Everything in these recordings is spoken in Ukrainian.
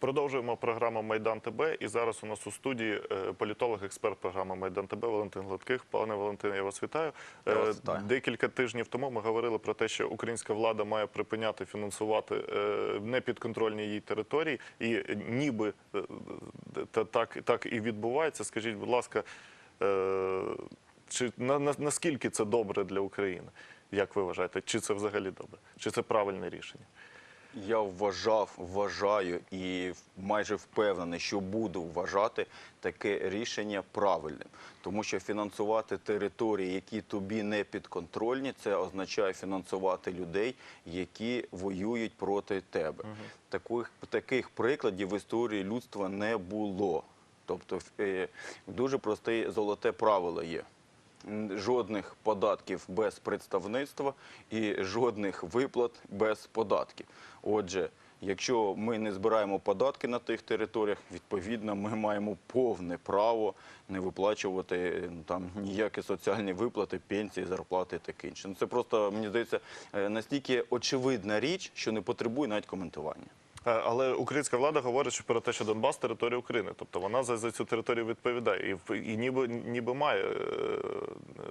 Продовжуємо програму Майдан ТБ. І зараз у нас у студії е, політолог, експерт програми Майдан ТБ Валентин Гладких. Пане Валентине, я вас вітаю. Я вас Е, вітаю. Декілька тижнів тому ми говорили про те, що українська влада має припиняти фінансувати е, непідконтрольні їй території, і ніби е, та- так, так і відбувається. Скажіть, будь ласка, е, чи на, на, наскільки це добре для України? Як ви вважаєте? Чи це взагалі добре? Чи це правильне рішення? Я вважав, вважаю і майже впевнений, що буду вважати таке рішення правильним, тому що фінансувати території, які тобі не підконтрольні, це означає фінансувати людей, які воюють проти тебе. Таких, таких прикладів в історії людства не було. Тобто е, дуже просте золоте правило є. Жодних податків без представництва і жодних виплат без податків. Отже, якщо ми не збираємо податки на тих територіях, відповідно ми маємо повне право не виплачувати е, там ніякі соціальні виплати, пенсії, зарплати і таке інше. Ну, це просто мені здається е, настільки очевидна річ, що не потребує навіть коментування. Е, Але українська влада говорить що про те, що Донбас територія України, тобто вона за, за цю територію відповідає і, і ніби ніби має е,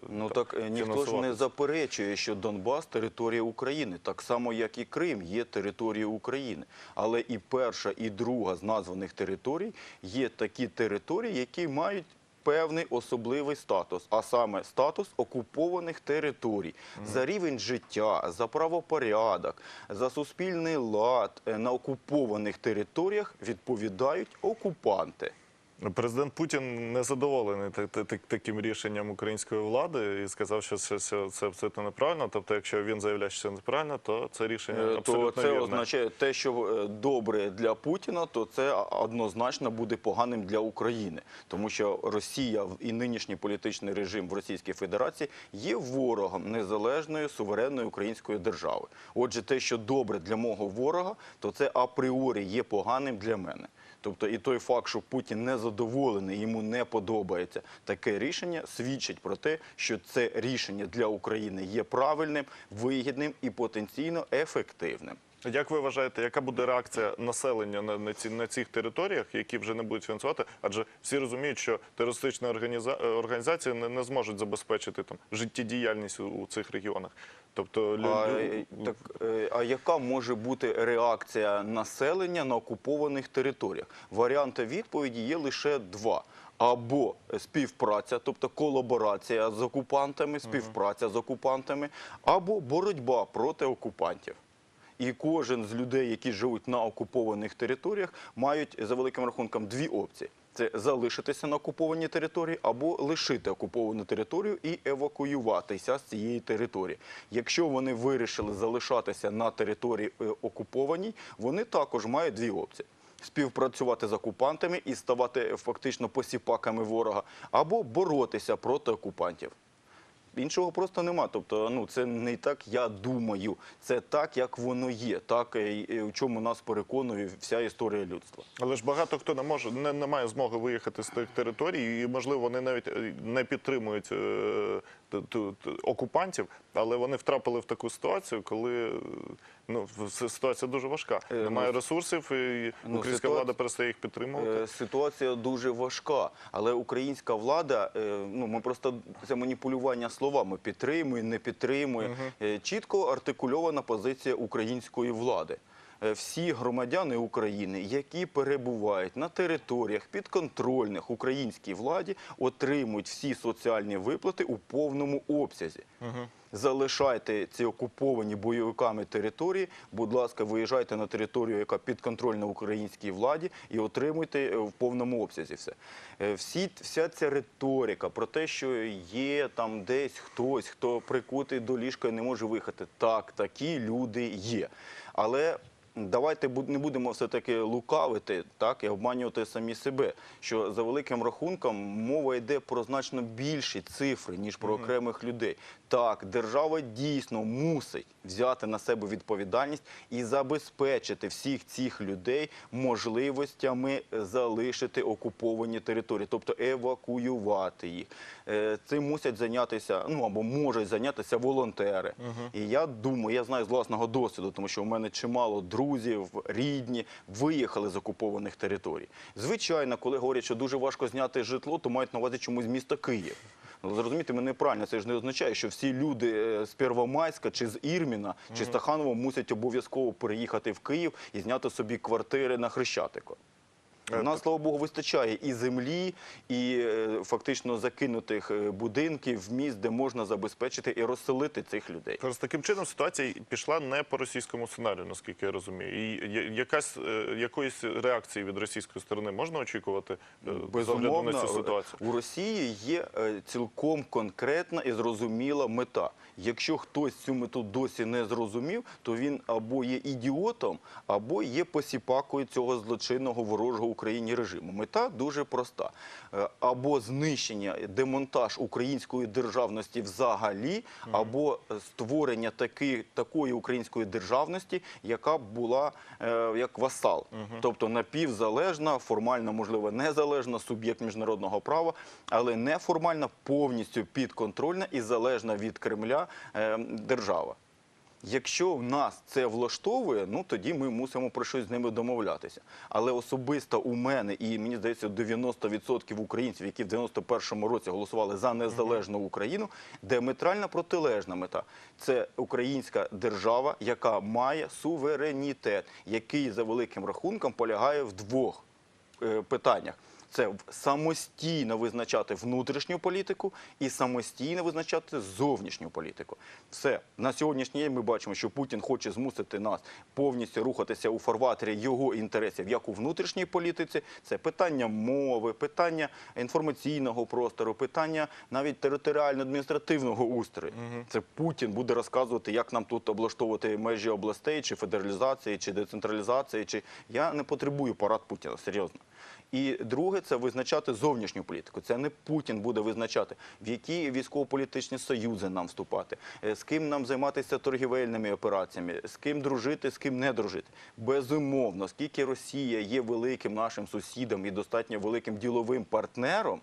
Ну там, так е, ніхто ж не заперечує, що Донбас територія України, так само як і Крим є територією України. Але і перша, і друга з названих територій є такі території, які мають. Певний особливий статус, а саме статус окупованих територій за рівень життя, за правопорядок, за суспільний лад е, на окупованих територіях відповідають окупанти. Президент Путін не задоволений та- та- та- таким рішенням української влади і сказав, що це, абсолютно неправильно. Тобто, якщо він заявляє, що це неправильно, то це рішення Е, абсолютно то це вірне. означає те, що е, добре для Путіна, то це однозначно буде поганим для України, тому що Росія і нинішній політичний режим в Російській Федерації є ворогом незалежної суверенної української держави. Отже, те, що добре для мого ворога, то це апріорі є поганим для мене. Тобто і той факт, що Путін не задоволений, йому не подобається таке рішення, свідчить про те, що це рішення для України є правильним, вигідним і потенційно ефективним. Як ви вважаєте, яка буде реакція населення на, на, ці, на цих територіях, які вже не будуть фінансувати? Адже всі розуміють, що терористичні організа... е, організації не, не зможуть забезпечити там життєдіяльність у, у цих регіонах. Тобто лю... А, е, так, е, а яка може бути реакція населення на окупованих територіях? Варіанти відповіді є лише два. Або співпраця, тобто колаборація з окупантами, співпраця з окупантами, або боротьба проти окупантів. І кожен з людей, які живуть на окупованих територіях, мають за великим рахунком дві опції: це залишитися на окупованій території або лишити окуповану територію і евакуюватися з цієї території. Якщо вони вирішили залишатися на території е, окупованій, вони також мають дві опції. Співпрацювати з окупантами і ставати фактично посіпаками ворога, або боротися проти окупантів. Іншого просто нема. Тобто, ну це не так, я думаю, це так, як воно є, так е, і в чому нас переконує вся історія людства. Але ж багато хто не може не, не має змоги виїхати з тих територій, і можливо вони навіть е, не підтримують е, окупантів, але вони втрапили в таку ситуацію, коли ну ситуація дуже важка. Е, Немає ну, ресурсів, і ну, українська влада перестає їх підтримувати. Е, Ситуація дуже важка, але українська влада, е, ну ми просто це маніпулювання словами підтримує, не підтримує. Чітко артикульована позиція української влади. Е, Всі громадяни України, які перебувають на територіях підконтрольних українській владі, отримують всі соціальні виплати у повному обсязі. Залишайте ці окуповані бойовиками території. Будь ласка, виїжджайте на територію, яка підконтрольна українській владі, і отримуйте е, в повному обсязі все. Е, Всі, вся ця риторика про те, що є там десь хтось, хто прикутий до ліжка і не може виїхати. Так, такі люди є. Але Давайте не будемо все-таки лукавити так, і обманювати самі себе, що за великим рахунком мова йде про значно більші цифри, ніж про окремих людей. Так, держава дійсно мусить взяти на себе відповідальність і забезпечити всіх цих людей можливостями залишити окуповані території, тобто евакуювати їх. Е, Цим мусять зайнятися, ну або можуть зайнятися волонтери. І я думаю, я знаю з власного досвіду, тому що у мене чимало друзів, рідні виїхали з окупованих територій. Звичайно, коли говорять, що дуже важко зняти житло, то мають на увазі чомусь місто Київ. Ну, зрозумійте мене правильно, це ж не означає, що всі люди е, з Первомайська чи з Ірміна чи з Таханова мусять обов'язково переїхати в Київ і зняти собі квартири на Хрещатику. У нас, слава Богу, вистачає і землі, і е, фактично закинутих е, будинків, міст, де можна забезпечити і розселити цих людей. Зараз таким чином ситуація пішла не по російському сценарію, наскільки я розумію. І якась е, якоїсь реакції від російської сторони можна очікувати огляду на цю ситуацію? у Росії є цілком конкретна і зрозуміла мета. Якщо хтось цю мету досі не зрозумів, то він або є ідіотом, або є посіпакою цього злочинного ворожого Україні режиму. Мета дуже проста: Е, або знищення, демонтаж української державності взагалі, або створення таки, такої української державності, яка б була е, як васал, тобто напівзалежна, формально можливо незалежна, суб'єкт міжнародного права, але неформальна, повністю підконтрольна і залежна від Кремля держава. Якщо в нас це влаштовує, ну тоді ми мусимо про щось з ними домовлятися. Але особисто у мене і мені здається, 90% українців, які в 91-му році голосували за незалежну Україну, диаметрально протилежна мета. Це українська держава, яка має суверенітет, який за великим рахунком полягає в двох е, питаннях. Це самостійно визначати внутрішню політику і самостійно визначати зовнішню політику. Все на сьогоднішній день ми бачимо, що Путін хоче змусити нас повністю рухатися у фарватері його інтересів, як у внутрішній політиці. Це питання мови, питання інформаційного простору, питання навіть територіально-адміністративного устрою. Це Путін буде розказувати, як нам тут облаштовувати межі областей, чи федералізації, чи децентралізації. Чи я не потребую парад Путіна серйозно. І друге, це визначати зовнішню політику. Це не Путін буде визначати, в які військово-політичні союзи нам вступати, е, з ким нам займатися торгівельними операціями, з ким дружити, з ким не дружити. Безумовно, оскільки Росія є великим нашим сусідом і достатньо великим діловим партнером.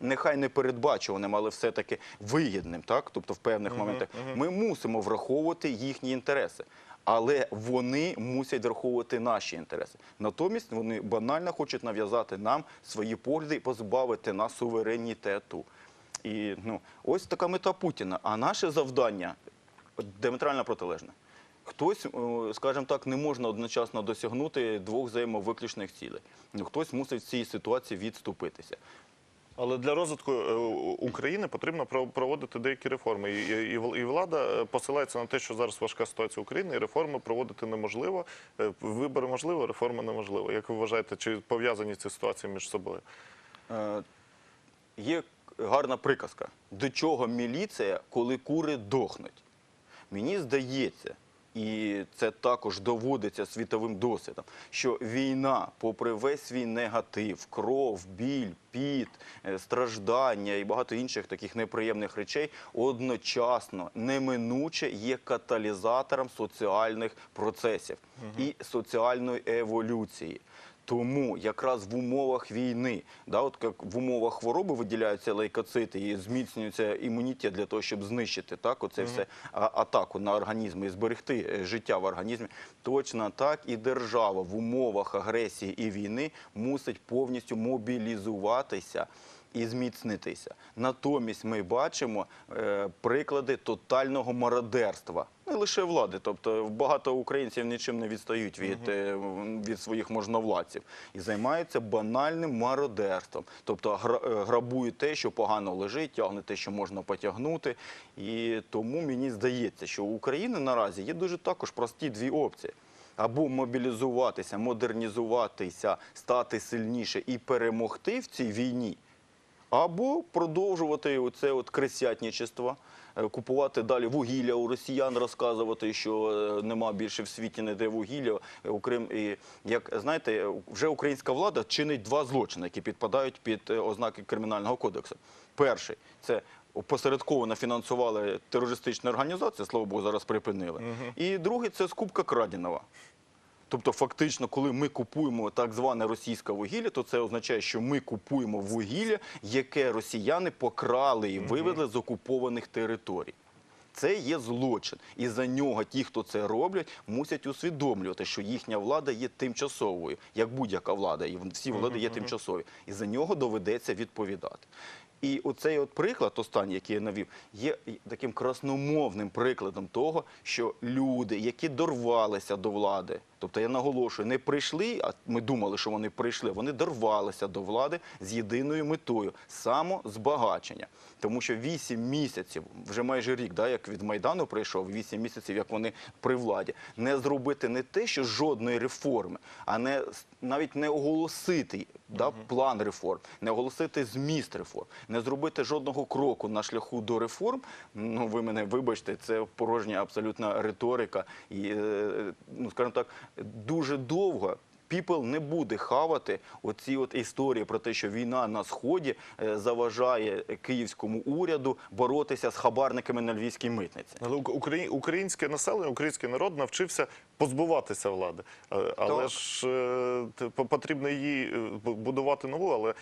Нехай не передбачуваним, але все-таки вигідним, так? Тобто в певних моментах ми мусимо враховувати їхні інтереси. Але вони мусять враховувати наші інтереси. Натомість вони банально хочуть нав'язати нам свої погляди і позбавити нас суверенітету. І ну, ось така мета Путіна. А наше завдання диаметрально протилежне. Хтось, скажімо так, не можна одночасно досягнути двох взаємовиключних цілей. Хтось мусить в цій ситуації відступитися. Але для розвитку е, України потрібно проводити деякі реформи. І, і, і вл- і влада е, посилається на те, що зараз важка ситуація України, і реформи проводити неможливо. Е, Вибори можливо, реформи неможливо. Як ви вважаєте, чи пов'язані ці ситуації між собою? Є гарна приказка. До чого міліція, коли кури дохнуть? Мені здається, і це також доводиться світовим досвідом, що війна, попри весь свій негатив, кров, біль, піт, е, страждання і багато інших таких неприємних речей, одночасно неминуче є каталізатором соціальних процесів і соціальної еволюції. Тому якраз в умовах війни, да, от як в умовах хвороби виділяються лейкоцити і зміцнюється імунітет для того, щоб знищити так, оце все а, атаку на організм і зберегти е, життя в організмі. Точно так і держава в умовах агресії і війни мусить повністю мобілізуватися. І зміцнитися. Натомість ми бачимо е, приклади тотального мародерства. Не лише влади, тобто багато українців нічим не відстають від, е, від своїх можновладців і займаються банальним мародерством. Тобто е, грабують те, що погано лежить, тягнуть те, що можна потягнути. І тому мені здається, що у України наразі є дуже також прості дві опції. Або мобілізуватися, модернізуватися, стати сильніше і перемогти в цій війні, або продовжувати оце от кресятничество, е, купувати далі вугілля у росіян, розказувати, що е, нема більше в світі ніде вугілля. Е, Окрім і як знаєте, вже українська влада чинить два злочини, які підпадають під ознаки кримінального кодексу. Перший це опосередковано фінансували терористичні організації, слава Богу, зараз припинили. І другий це скупка краденого. Тобто, фактично, коли ми купуємо так зване російське вугілля, то це означає, що ми купуємо вугілля, яке росіяни покрали і вивезли з окупованих територій. Це є злочин, і за нього ті, хто це роблять, мусять усвідомлювати, що їхня влада є тимчасовою, як будь-яка влада, і всі влади є тимчасові. І за нього доведеться відповідати. І оцей от приклад, останній, який я навів, є таким красномовним прикладом того, що люди, які дорвалися до влади, тобто я наголошую, не прийшли, а ми думали, що вони прийшли, вони дорвалися до влади з єдиною метою самозбагачення. Тому що 8 місяців, вже майже рік, да, як від Майдану прийшов, 8 місяців, як вони при владі, не зробити не те, що жодної реформи, а не навіть не оголосити да, план реформ, не оголосити зміст реформ, не зробити жодного кроку на шляху до реформ. Ну ви мене вибачте, це порожня абсолютна риторика. І е, ну скажімо так, дуже довго. People не буде хавати оці от історії про те, що війна на сході е, заважає київському уряду боротися з хабарниками на львівській митниці. Але ук- украї- українське населення, український народ навчився позбуватися влади. Е, Але Так. ж е, по- потрібно її будувати нову, але.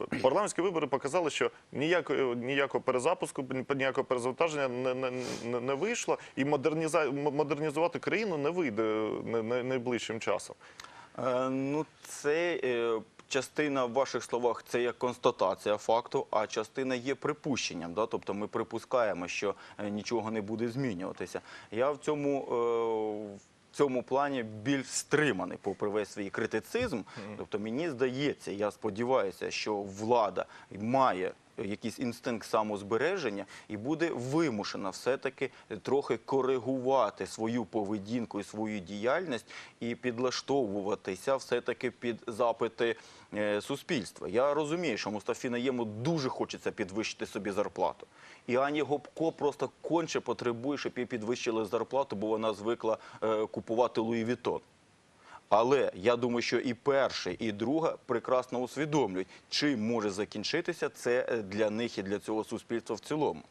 Е, Парламентські вибори показали, що ніякого, ніякого перезапуску, ніякого перезавантаження не, не, не, вийшло, і модерніза, модернізувати країну не вийде не- найближчим часом. Е, ну, це е, частина в ваших словах це є констатація факту, а частина є припущенням. Да? Тобто ми припускаємо, що е, нічого не буде змінюватися. Я в цьому. Е, цьому плані більш стриманий, попри весь свій критицизм. Тобто мені здається, я сподіваюся, що влада має якийсь інстинкт самозбереження і буде вимушена все-таки трохи коригувати свою поведінку і свою діяльність і підлаштовуватися все-таки під запити е, суспільства. Я розумію, що Мустафі Наєму дуже хочеться підвищити собі зарплату. І Ані Гопко просто конче потребує, щоб їй підвищили зарплату, бо вона звикла е, купувати Луї Вітон. Але я думаю, що і перше, і друга прекрасно усвідомлюють, чим може закінчитися це е, для них і для цього суспільства в цілому.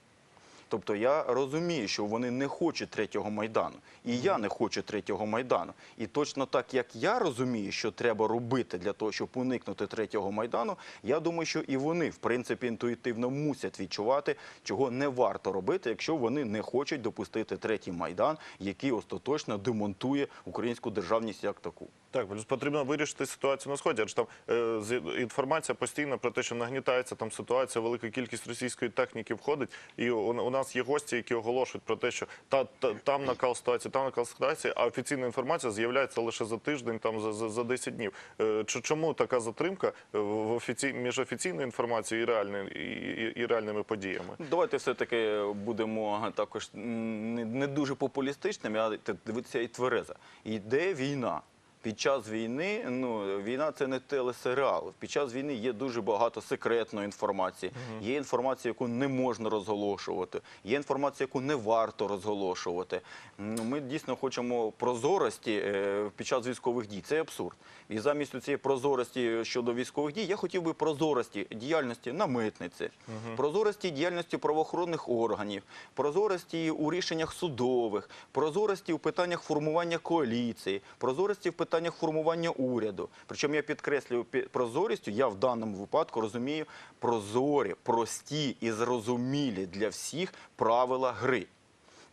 Тобто я розумію, що вони не хочуть третього майдану, і я не хочу третього майдану. І точно так як я розумію, що треба робити для того, щоб уникнути третього майдану, я думаю, що і вони в принципі інтуїтивно мусять відчувати, чого не варто робити, якщо вони не хочуть допустити третій майдан, який остаточно демонтує українську державність як таку. Так, плюс потрібно вирішити ситуацію на сході. Адже там е, інформація постійно про те, що нагнітається там ситуація, велика кількість російської техніки входить. І у, у нас є гості, які оголошують про те, що та, та там накал ситуації, там накал ситуації, а офіційна інформація з'являється лише за тиждень, там за, за, за 10 днів. Е, чому така затримка в офіці... між офіційною інформацією і, реальним, і, і, і реальними подіями? Давайте все-таки будемо також не, не дуже популістичними, а дивитися і тверезо. Йде війна. Під час війни, ну війна це не телесеріал. Під час війни є дуже багато секретної інформації. Є інформація, яку не можна розголошувати. Є інформація, яку не варто розголошувати. Ну, Ми дійсно хочемо прозорості е, під час військових дій. Це абсурд. І замість цієї прозорості щодо військових дій, я хотів би прозорості діяльності на митниці, прозорості діяльності правоохоронних органів, прозорості у рішеннях судових, прозорості у питаннях формування коаліції, прозорості в питаннях формування уряду. Причому я підкреслюю прозорістю, я в даному випадку розумію прозорі, прості і зрозумілі для всіх правила гри.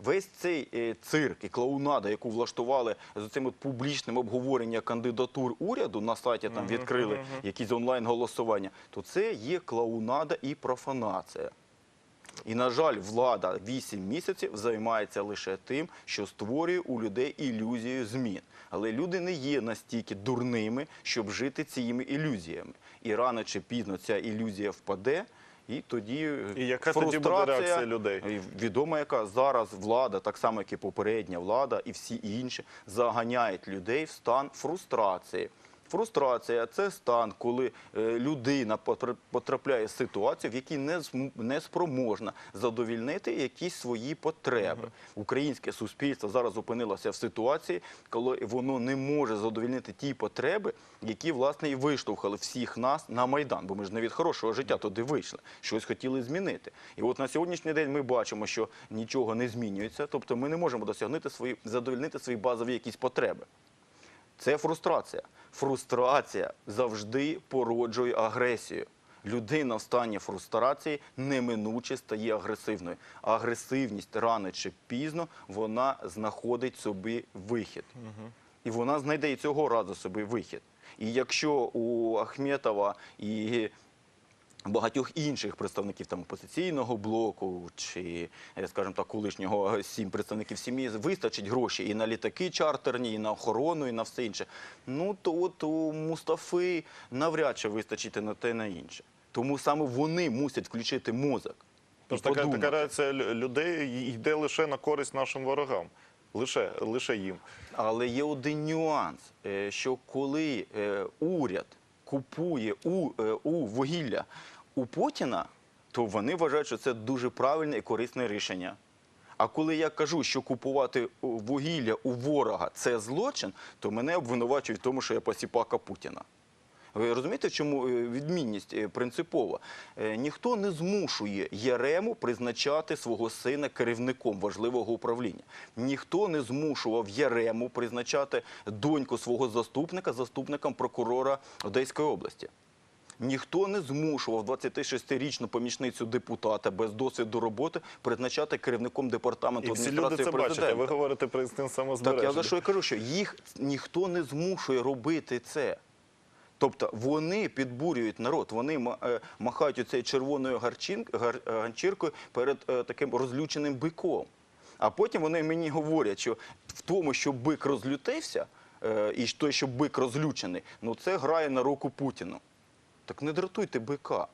Весь цей е, цирк і клоунада, яку влаштували з цим от публічним обговоренням кандидатур уряду на сайті, там відкрили якісь онлайн голосування, то це є клоунада і профанація. І, на жаль, влада 8 місяців займається лише тим, що створює у людей ілюзію змін. Але люди не є настільки дурними, щоб жити цими ілюзіями. І рано чи пізно ця ілюзія впаде. І тоді е, І яка тоді буде фрустрація, реакція людей? Відомо, яка зараз влада, так само як і попередня влада, і всі інші заганяють людей в стан фрустрації. Фрустрація це стан, коли е, людина потра- потрапляє в ситуацію, в якій не спроможна задовільнити якісь свої потреби. Українське суспільство зараз опинилося в ситуації, коли воно не може задовільнити ті потреби, які власне і виштовхали всіх нас на майдан. Бо ми ж не від хорошого життя туди вийшли, щось хотіли змінити. І от на сьогоднішній день ми бачимо, що нічого не змінюється, тобто ми не можемо досягнути свої задовільнити свої базові якісь потреби. Це фрустрація. Фрустрація завжди породжує агресію. Людина в стані фрустрації неминуче стає агресивною. Агресивність рано чи пізно вона знаходить собі вихід. І вона знайде і цього разу собі вихід. І якщо у Ахметова і багатьох інших представників там опозиційного блоку чи, е, скажімо так, колишнього е, сім представників сім'ї вистачить грошей і на літаки чартерні, і на охорону, і на все інше. Ну то от у Мустафи навряд чи вистачить і на те, і на інше. Тому саме вони мусять включити мозок. Тож така, така реакція людей йде лише на користь нашим ворогам. Лише, лише їм. Але є один нюанс, е, що коли уряд купує у, у вугілля у Путіна, то вони вважають, що це дуже правильне і корисне рішення. А коли я кажу, що купувати вугілля у ворога це злочин, то мене обвинувачують в тому, що я посіпака Путіна. Ви розумієте, чому е, відмінність е, принципова? Е, Ніхто не змушує Єрему призначати свого сина керівником важливого управління. Ніхто не змушував Єрему призначати доньку свого заступника заступником прокурора Одеської області. Ніхто не змушував 26-річну помічницю депутата без досвіду роботи призначати керівником департаменту І всі люди адміністрації це бачать. президента. А ви говорите про інстинкт Так я за що і кажу, що їх ніхто не змушує робити це. Тобто вони підбурюють народ, вони е, махають оцею червоною е, ганчіркою перед е, таким розлюченим биком. А потім вони мені говорять, що в тому, що бик розлютився, і той, що бик розлючений, ну це грає на руку Путіну. Так не дратуйте бика.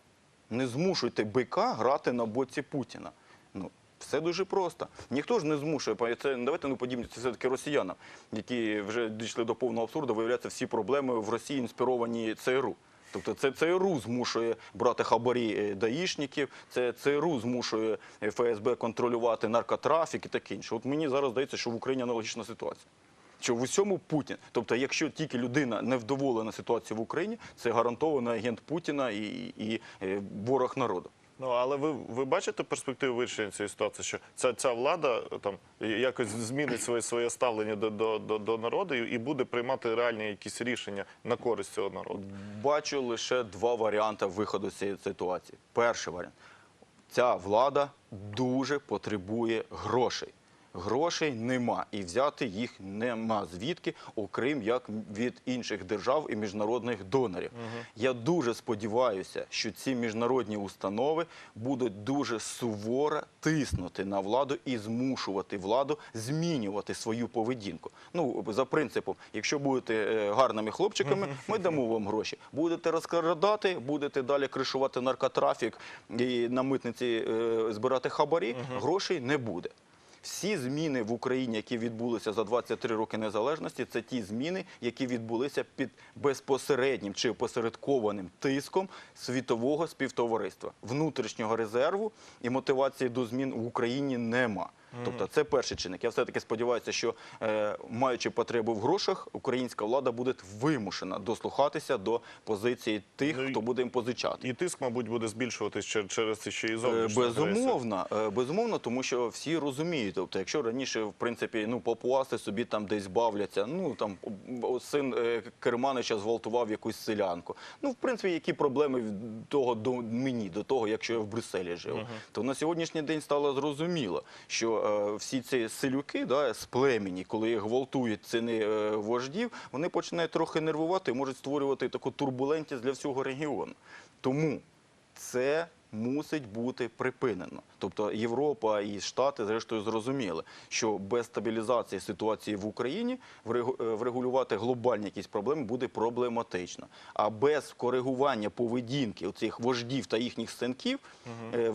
Не змушуйте бика грати на боці Путіна. Ну, все дуже просто. Ніхто ж не змушує. Це давайте не подібні це все-таки росіянам, які вже дійшли до повного абсурду, виявляється, всі проблеми в Росії інспіровані ЦРУ. Тобто це ЦРУ змушує брати хабарі е, даїшників, це ЦРУ змушує ФСБ контролювати наркотрафік і таке інше. От мені зараз здається, що в Україні аналогічна ситуація. Що в усьому Путін. Тобто, якщо тільки людина не вдоволена ситуацією в Україні, це гарантовано агент Путіна і, і, е, ворог народу. Ну але ви, ви бачите перспективу вирішення цієї ситуації, що ця, ця влада е, там якось змінить своє своє ставлення до, до, до, до народу і, і буде приймати реальні якісь рішення на користь цього народу. Бачу лише два варіанти виходу з цієї ситуації. Перший варіант. Ця влада дуже потребує грошей. Грошей нема, і взяти їх нема звідки, окрім як від інших держав і міжнародних донорів. Я дуже сподіваюся, що ці міжнародні установи будуть дуже суворо тиснути на владу і змушувати владу змінювати свою поведінку. Ну за принципом, якщо будете е, гарними хлопчиками, ми дамо вам гроші. Будете розкрадати, будете далі кришувати наркотрафік і на митниці е, збирати хабарі, грошей не буде. Всі зміни в Україні, які відбулися за 23 роки незалежності, це ті зміни, які відбулися під безпосереднім чи опосередкованим тиском світового співтовариства. Внутрішнього резерву і мотивації до змін в Україні нема. Тобто це перший чинник. Я все-таки сподіваюся, що е, маючи потребу в грошах, українська влада буде вимушена дослухатися до позиції тих, Ну хто буде їм позичати. І тиск, мабуть, буде збільшуватись чер- через ще і Е, зовнішню. Безумовно, е, безумовно, тому що всі розуміють. Тобто, якщо раніше, в принципі, ну папуаси собі там десь бавляться, ну там син е, Керманича зґвалтував якусь селянку. Ну, в принципі, які проблеми того до мені, до того, якщо я в Брюсселі жив, то на сьогоднішній день стало зрозуміло, що е, всі ці селюки, да, з племені, коли гвалтують ціни е, вождів, вони починають трохи нервувати і можуть створювати таку турбулентність для всього регіону. Тому це мусить бути припинено. Тобто Європа і Штати, зрештою, зрозуміли, що без стабілізації ситуації в Україні е, врегулювати глобальні якісь проблеми буде проблематично. А без коригування поведінки оцих вождів та їхніх синків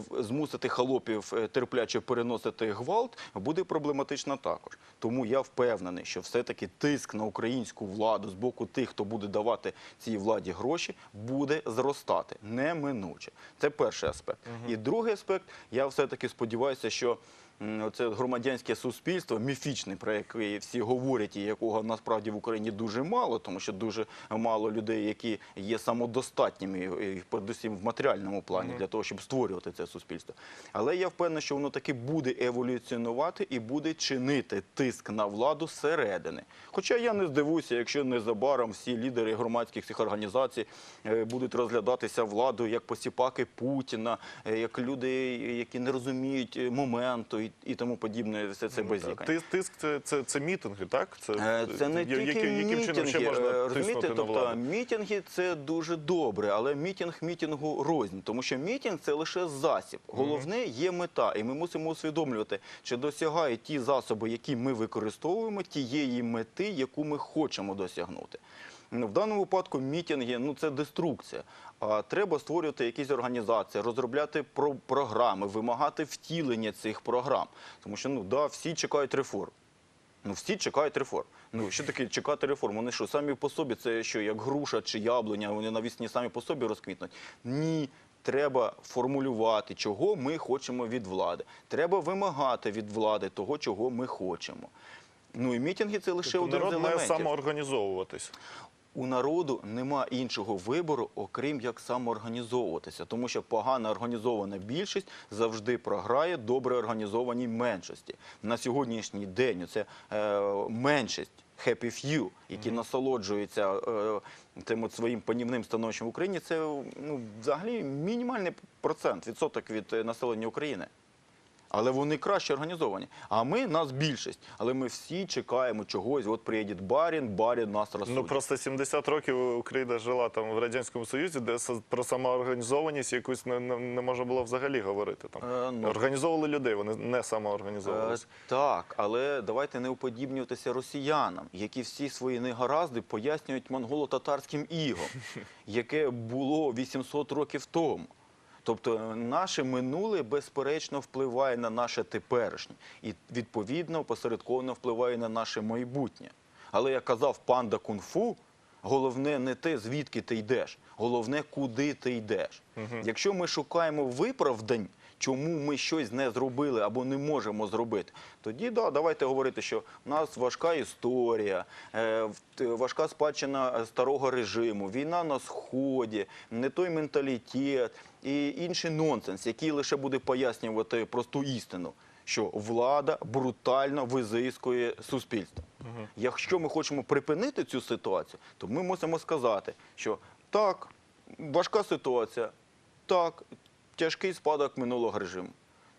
в- змусити холопів е, терпляче переносити гвалт буде проблематично також. Тому я впевнений, що все-таки тиск на українську владу з боку тих, хто буде давати цій владі гроші, буде зростати неминуче. Це перший аспект. І другий аспект, я все-таки сподіваюся, що це громадянське суспільство, міфічне, про яке всі говорять, і якого насправді в Україні дуже мало, тому що дуже мало людей, які є самодостатніми, і передусім в матеріальному плані, для того, щоб створювати це суспільство. Але я впевнений, що воно таки буде еволюціонувати і буде чинити тиск на владу зсередини. Хоча я не здивуюся, якщо незабаром всі лідери громадських цих організацій е, будуть розглядатися владою як посіпаки Путіна, е, як люди, які не розуміють е, моменту і, і тому подібне, все це базікання. Тиск, тиск це, це, це мітинги, так? Е, Це не тільки яким, яким чином ще мітинги, можна е, розумієте, на тобто владу? мітинги це дуже добре, але мітинг мітингу рознь, тому що мітинг це лише засіб. Головне є мета, і ми мусимо усвідомлювати, чи досягають ті засоби, які ми використовуємо, тієї мети, яку ми хочемо досягнути. В даному випадку мітинги ну це деструкція. А треба створювати якісь організації, розробляти про програми, вимагати втілення цих програм. Тому що ну да, всі чекають реформ. Ну, всі чекають реформ. Ну, що таке чекати реформ? Вони що, самі по собі, це що, як груша чи яблуня, вони навісні самі по собі розквітнуть? Ні. Треба формулювати, чого ми хочемо від влади. Треба вимагати від влади того, чого ми хочемо. Ну і мітинги це лише Тобто один з народ має самоорганізовуватись. У народу нема іншого вибору, окрім як самоорганізовуватися, тому що погано організована більшість завжди програє добре організованій меншості. На сьогоднішній день це е, меншість. Happy few, які насолоджуються е, тим от своїм панівним становищем в Україні, це ну, взагалі мінімальний процент, відсоток від е, населення України. Але вони краще організовані. А ми нас більшість. Але ми всі чекаємо чогось. От приїде барін, барін нас розсудить. Ну просто 70 років Україна жила там в радянському союзі, де про самоорганізованість якусь не, не, не можна було взагалі говорити. Там Е, ну. організовували людей, вони не Е, так, але давайте не уподібнюватися росіянам, які всі свої негаразди пояснюють монголо-татарським ігом, яке було 800 років тому. Тобто е, наше минуле безперечно впливає на наше теперішнє і відповідно посередковано впливає на наше майбутнє. Але як казав панда кунг-фу, головне не те, звідки ти йдеш, головне, куди ти йдеш. Якщо ми шукаємо виправдань, чому ми щось не зробили або не можемо зробити, тоді да, давайте говорити, що в нас важка історія, е, т- важка спадщина е, старого режиму, війна на сході, не той менталітет і інший нонсенс, який лише буде пояснювати просту істину. Що влада брутально визискує суспільство. Якщо ми хочемо припинити цю ситуацію, то ми мусимо сказати, що так, важка ситуація, так, тяжкий спадок минулого режиму.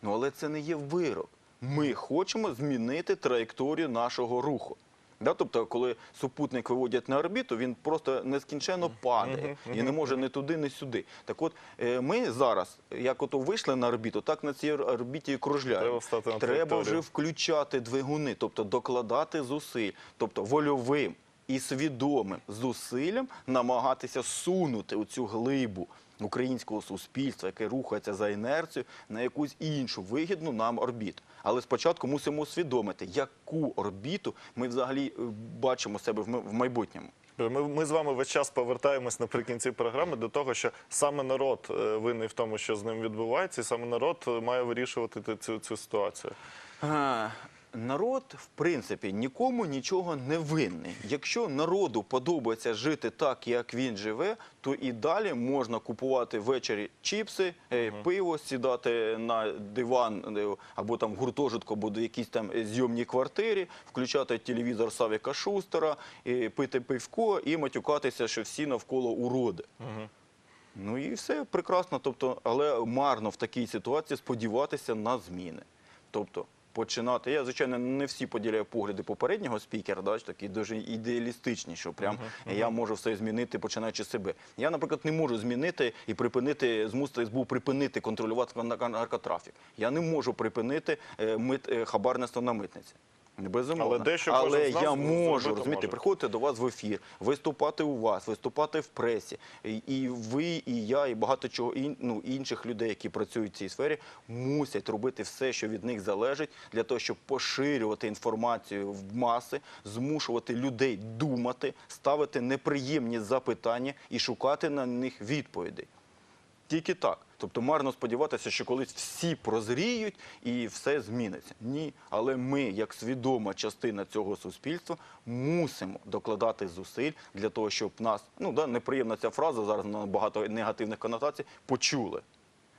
Ну але це не є вирок. Ми хочемо змінити траєкторію нашого руху. Да, тобто, коли супутник виводять на орбіту, він просто нескінченно падає і не може ні туди, ні сюди. Так от е, ми зараз, як ото вийшли на орбіту, так на цій орбіті і кружляємо. Треба Треба вже включати двигуни, тобто докладати зусиль, тобто вольовим і свідомим зусиллям намагатися сунути у цю глибу українського суспільства, яке рухається за інерцією, на якусь іншу вигідну нам орбіту. Але спочатку мусимо усвідомити, яку орбіту ми взагалі е, бачимо себе в майбутньому. Ми, ми з вами весь час повертаємось наприкінці програми до того, що саме народ е, винний в тому, що з ним відбувається, і саме народ е, має вирішувати цю, цю ситуацію. Народ, в принципі, нікому нічого не винний. Якщо народу подобається жити так, як він живе, то і далі можна купувати ввечері чіпси, е, пиво, сідати на диван е, або там гуртожитку, або до якійсь там е, зйомній квартирі, включати телевізор Савіка Шустера, пити пивко і матюкатися, що всі навколо уроди. Ну і все прекрасно. Тобто, але марно в такій ситуації сподіватися на зміни. Тобто починати. Я, звичайно, не всі поділяю погляди попереднього спікера, да, такі дуже ідеалістичні, що прям я можу все змінити, починаючи з себе. Я, наприклад, не можу змінити і припинити, змусити СБУ припинити контролювати наркотрафік. Я не можу припинити е, мит, е, хабарництво на митниці. Безумовно. Але дещо Але нас я можу розумієте, приходити до вас в ефір, виступати у вас, виступати в пресі. І, і ви, і я, і багато чого ін, ну, інших людей, які працюють в цій сфері, мусять робити все, що від них залежить, для того, щоб поширювати інформацію в маси, змушувати людей думати, ставити неприємні запитання і шукати на них відповідей. Тільки так. Тобто марно сподіватися, що колись всі прозріють і все зміниться. Ні. Але ми, як свідома частина цього суспільства, мусимо докладати зусиль для того, щоб нас, ну да, неприємна ця фраза, зараз на багато негативних конотацій, почули.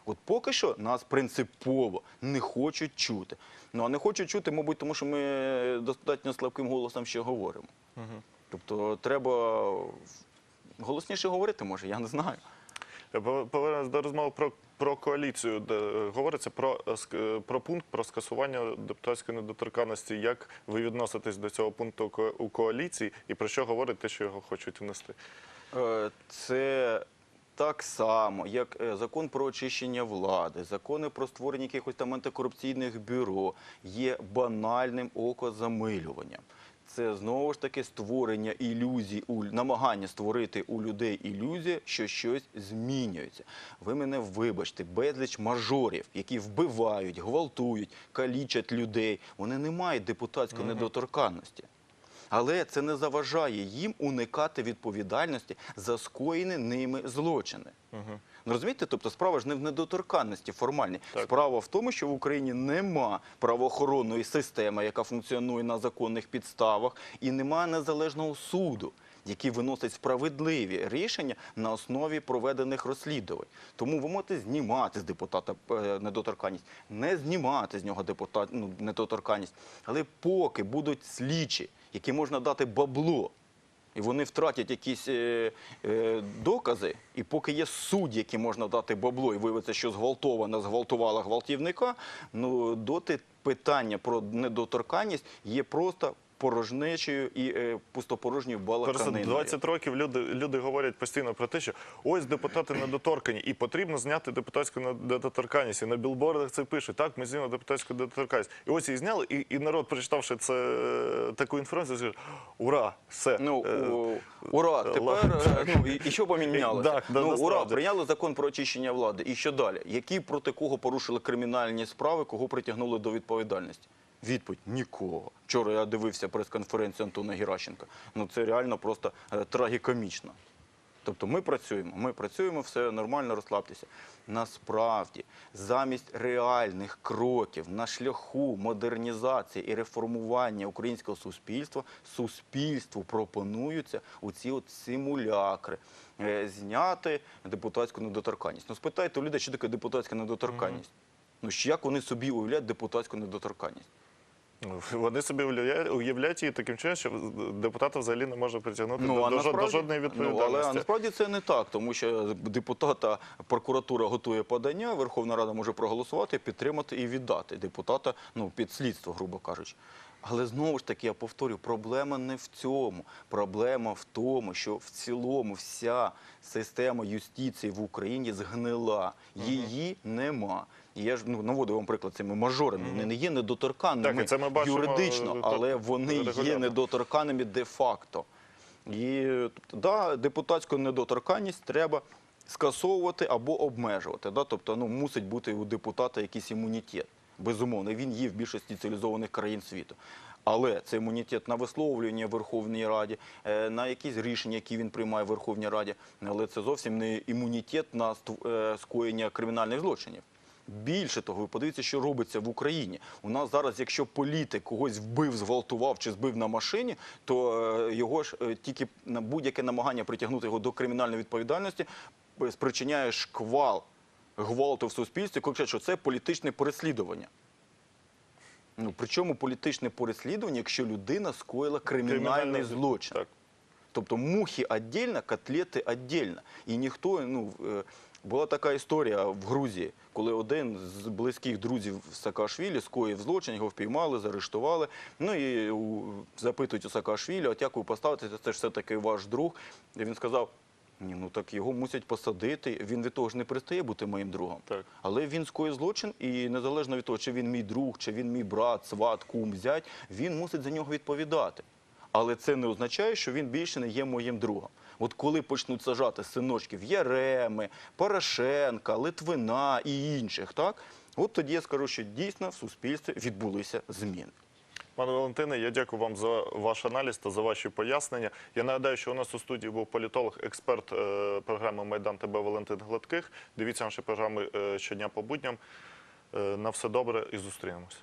От поки що нас принципово не хочуть чути. Ну а не хочуть чути, мабуть, тому що ми достатньо слабким голосом ще говоримо. Тобто треба голосніше говорити, може, я не знаю. Пов- Повернемось до розмови про, про коаліцію, де е, говориться про, е, е, про пункт про скасування депутатської недоторканності. Як ви відноситесь до цього пункту у коаліції і про що говорить те, що його хочуть внести? Е, Це так само, як е, закон про очищення влади, закони про створення якихось там антикорупційних бюро є банальним окозамилюванням. Це знову ж таки створення ілюзій, у- намагання створити у людей ілюзію, що щось змінюється. Ви мене вибачте, безліч мажорів, які вбивають, гвалтують, калічать людей. Вони не мають депутатської недоторканності. Але це не заважає їм уникати відповідальності за скоєні ними злочини. Ну, розумієте, тобто справа ж не в недоторканності формальній. Так. Справа в тому, що в Україні нема правоохоронної системи, яка функціонує на законних підставах, і немає незалежного суду. Який виносить справедливі рішення на основі проведених розслідувань. Тому ви можете знімати з депутата е, недоторканність, не знімати з нього депутат, ну, недоторканність. Але поки будуть слідчі, які можна дати бабло, і вони втратять якісь е, е, докази, і поки є судді, які можна дати бабло, і виявиться, що зґвалтована зґвалтувала гвалтівника, ну доти питання про недоторканність є просто порожнечою і е, пустопорожньою балаканиною. 20 років люди, люди говорять постійно про те, що ось депутати недоторкані, і потрібно зняти депутатську недоторканність. І на білбордах це пишуть, так, ми знімемо депутатську недоторканність. І ось її зняли, і, і народ, прочитавши це, е, таку інформацію, скаже, ура, все. Ну, Е, ура, тепер ладно. е, ну, і, і що помінялося? Так, да, ну, ура, прийняли закон про очищення влади. І що далі? Які проти кого порушили кримінальні справи, кого притягнули до відповідальності? Відповідь нікого. Вчора я дивився прес-конференцію Антона Геращенка. Ну це реально просто е, трагікомічно. Тобто ми працюємо, ми працюємо, все нормально, розслабтеся. Насправді, замість реальних кроків на шляху модернізації і реформування українського суспільства, суспільству пропонуються оці от симулякри. Е, Зняти депутатську недоторканність. Ну спитайте у людей, що таке депутатська недоторканність. Ну як вони собі уявляють депутатську недоторканність? Вони собі уявляють, уявляють її таким чином, що депутата взагалі не може притягнути до, до, жод- до насправді- жодної Ну, але насправді це не так, тому що депутата прокуратура готує подання, Верховна Рада може проголосувати, підтримати і віддати депутата ну, під слідство, грубо кажучи. Але знову ж таки, я повторю, проблема не в цьому. Проблема в тому, що в цілому вся система юстиції в Україні згнила. Її нема. І Я ж ну, наводив вам приклад цими мажорами. Вони не є недоторканними Так, це ми бачимо, юридично, е, але вони є регулярно. недоторканими де-факто. І тобто, да, депутатську недоторканність треба скасовувати або обмежувати. Да? Тобто ну, мусить бути у депутата якийсь імунітет. Безумовно, він є в більшості цивілізованих країн світу. Але це імунітет на висловлювання в Верховній Раді, е, на якісь рішення, які він приймає в Верховній Раді. Але це зовсім не імунітет на е, скоєння кримінальних злочинів. Більше того, ви подивіться, що робиться в Україні. У нас зараз, якщо політик когось вбив, зґвалтував чи збив на машині, то е, його ж е, тільки на будь-яке намагання притягнути його до кримінальної відповідальності е, спричиняє шквал гвалту в суспільстві, коли кажуть, що це політичне переслідування. Ну, причому політичне переслідування, якщо людина скоїла кримінальний Кримінальний злочин. Так. Тобто мухи віддільно, котлети віддільно. І ніхто, ну, Була така історія в Грузії, коли один з близьких друзів Саакашвілі скоїв злочин, його впіймали, заарештували. Ну і запитують у Саакашвілі, от як ви поставитеся, це ж все-таки ваш друг. І він сказав, ні, ну так його мусять посадити. Він від того ж не перестає бути моїм другом. Так. Але він скоїв злочин, і незалежно від того, чи він мій друг, чи він мій брат, сват, кум, зять, він мусить за нього відповідати. Але це не означає, що він більше не є моїм другом. От коли почнуть сажати синочків Яреми, Порошенка, Литвина і інших, так от тоді я скажу, що дійсно в суспільстві відбулися зміни. Пане Валентине, я дякую вам за ваш аналіз та за ваші пояснення. Я нагадаю, що у нас у студії був політолог, експерт е, програми Майдан ТБ Валентин Гладких. Дивіться наші програми е, щодня по будням. Е, на все добре і зустрінемось.